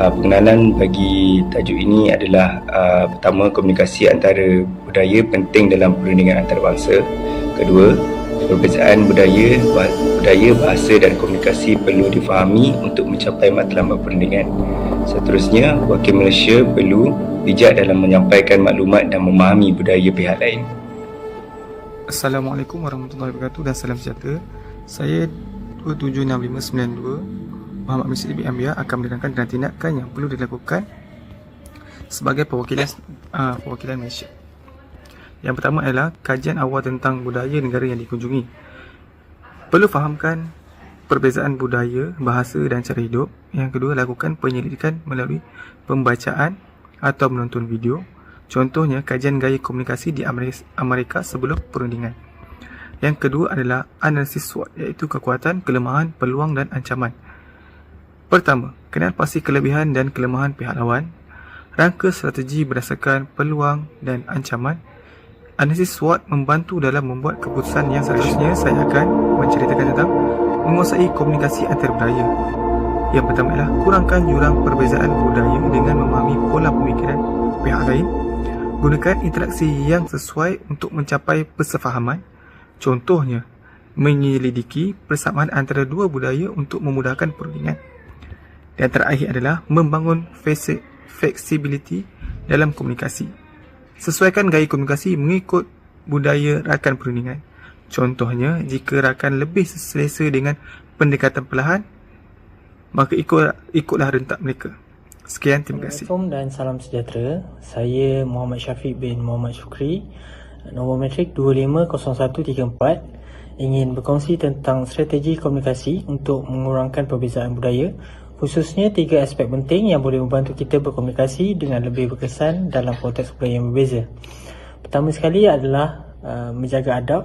Uh, pengenalan bagi tajuk ini adalah uh, pertama komunikasi antara budaya penting dalam perundingan antarabangsa. Kedua, Perbezaan budaya, budaya, bahasa dan komunikasi perlu difahami untuk mencapai matlamat perundingan. Seterusnya, wakil Malaysia perlu bijak dalam menyampaikan maklumat dan memahami budaya pihak lain. Assalamualaikum warahmatullahi wabarakatuh dan salam sejahtera. Saya 276592 Muhammad Misri bin Ambiya akan menerangkan dan tindakan yang perlu dilakukan sebagai perwakilan uh, perwakilan Malaysia. Yang pertama adalah kajian awal tentang budaya negara yang dikunjungi. Perlu fahamkan perbezaan budaya, bahasa dan cara hidup. Yang kedua, lakukan penyelidikan melalui pembacaan atau menonton video. Contohnya, kajian gaya komunikasi di Amerika sebelum perundingan. Yang kedua adalah analisis SWOT iaitu kekuatan, kelemahan, peluang dan ancaman. Pertama, kenal pasti kelebihan dan kelemahan pihak lawan. Rangka strategi berdasarkan peluang dan ancaman. Analisis SWOT membantu dalam membuat keputusan yang seterusnya saya akan menceritakan tentang menguasai komunikasi antar budaya. Yang pertama ialah kurangkan jurang perbezaan budaya dengan memahami pola pemikiran pihak lain. Gunakan interaksi yang sesuai untuk mencapai persefahaman. Contohnya, menyelidiki persamaan antara dua budaya untuk memudahkan perundingan. Dan terakhir adalah membangun flexibility dalam komunikasi. Sesuaikan gaya komunikasi mengikut budaya rakan perundingan. Contohnya, jika rakan lebih selesa dengan pendekatan perlahan, maka ikut, ikutlah rentak mereka. Sekian, terima kasih. Assalamualaikum dan salam sejahtera. Saya Muhammad Syafiq bin Muhammad Syukri. Nombor metrik 250134 ingin berkongsi tentang strategi komunikasi untuk mengurangkan perbezaan budaya Khususnya tiga aspek penting yang boleh membantu kita berkomunikasi dengan lebih berkesan dalam konteks budaya yang berbeza. Pertama sekali adalah uh, menjaga adab.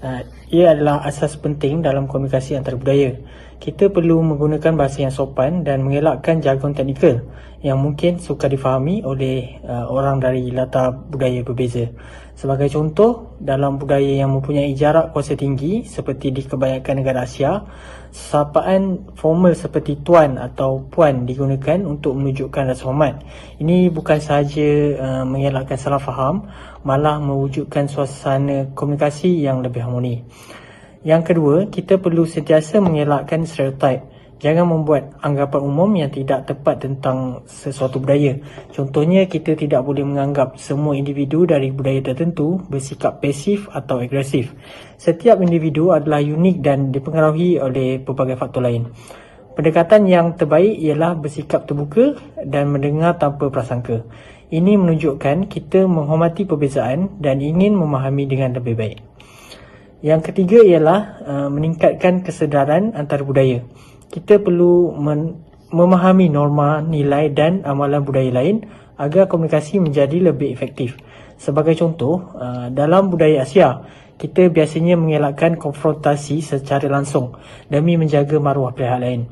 Uh, ia adalah asas penting dalam komunikasi antar budaya. Kita perlu menggunakan bahasa yang sopan dan mengelakkan jargon teknikal yang mungkin suka difahami oleh uh, orang dari latar budaya berbeza. Sebagai contoh, dalam budaya yang mempunyai jarak kuasa tinggi seperti di kebanyakan negara Asia, sapaan formal seperti tuan atau puan digunakan untuk menunjukkan rasa hormat. Ini bukan sahaja uh, mengelakkan salah faham, malah mewujudkan suasana komunikasi yang lebih harmoni. Yang kedua, kita perlu sentiasa mengelakkan stereotip. Jangan membuat anggapan umum yang tidak tepat tentang sesuatu budaya. Contohnya, kita tidak boleh menganggap semua individu dari budaya tertentu bersikap pasif atau agresif. Setiap individu adalah unik dan dipengaruhi oleh pelbagai faktor lain. Pendekatan yang terbaik ialah bersikap terbuka dan mendengar tanpa prasangka. Ini menunjukkan kita menghormati perbezaan dan ingin memahami dengan lebih baik. Yang ketiga ialah uh, meningkatkan kesedaran antar budaya kita perlu memahami norma, nilai dan amalan budaya lain agar komunikasi menjadi lebih efektif. Sebagai contoh, uh, dalam budaya Asia, kita biasanya mengelakkan konfrontasi secara langsung demi menjaga maruah pihak lain.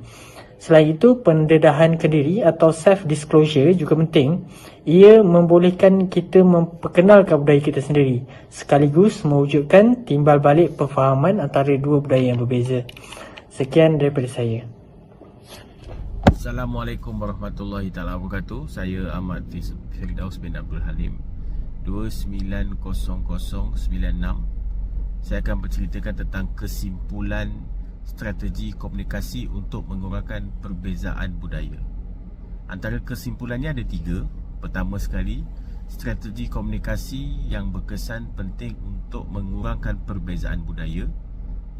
Selain itu, pendedahan kediri atau self-disclosure juga penting. Ia membolehkan kita memperkenalkan budaya kita sendiri sekaligus mewujudkan timbal balik perfahaman antara dua budaya yang berbeza. Sekian daripada saya. Assalamualaikum warahmatullahi taala wabarakatuh. Saya Ahmad Firdaus bin Abdul Halim 290096. Saya akan berceritakan tentang kesimpulan strategi komunikasi untuk mengurangkan perbezaan budaya. Antara kesimpulannya ada tiga. Pertama sekali, strategi komunikasi yang berkesan penting untuk mengurangkan perbezaan budaya.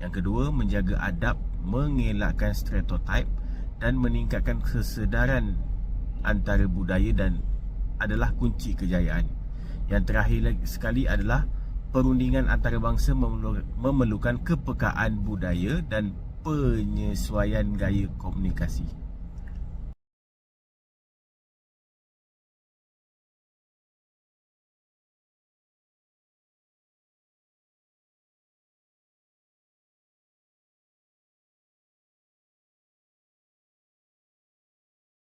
Yang kedua, menjaga adab mengelakkan stereotip dan meningkatkan kesedaran antara budaya dan adalah kunci kejayaan. Yang terakhir sekali adalah perundingan antarabangsa memerlukan kepekaan budaya dan penyesuaian gaya komunikasi.